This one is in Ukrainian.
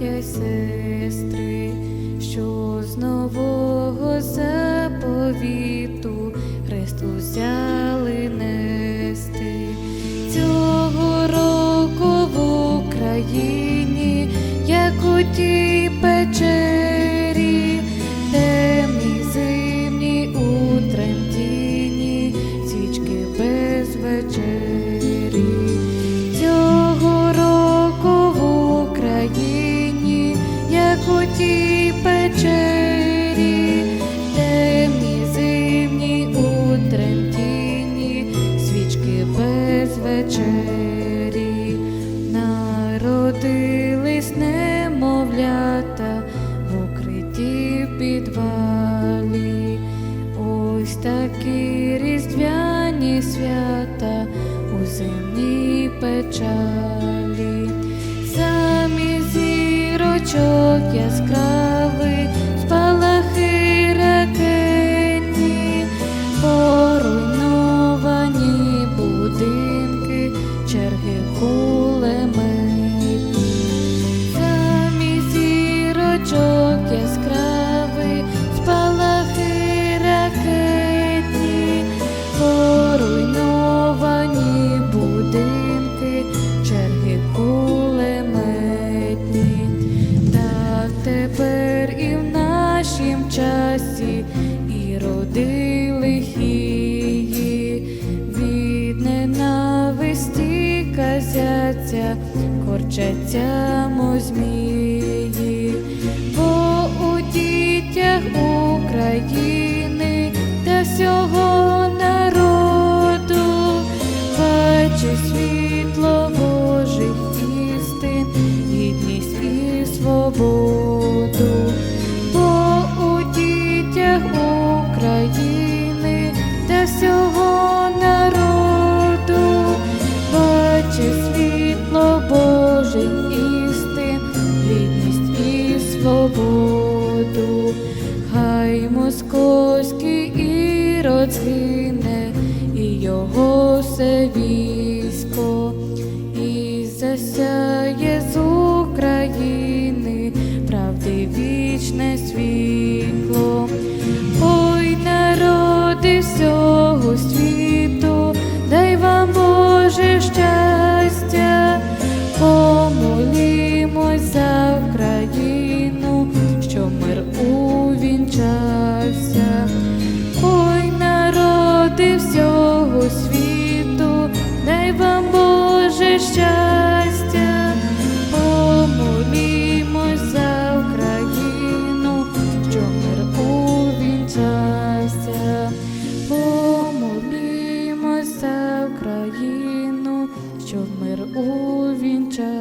gökyüzü тій темні зимні у свічки без вечері, народились немовлята в підвалі. Ось такі різдвяні свята у земній печалі, зірочок яскравих, тепер і в нашім часі і роди лихії, від ненависті казяться, корчаться змії, бо у дітях України та всього України та всього народу. Бачить світло Божих істин, гідність і свободу, хай московський ірод згине і його все військо, і засяє народи всього світу, дай вам Боже щастя, помолімось за Україну, що мир увінчався, помолімось за Україну, щоб мир увінчався.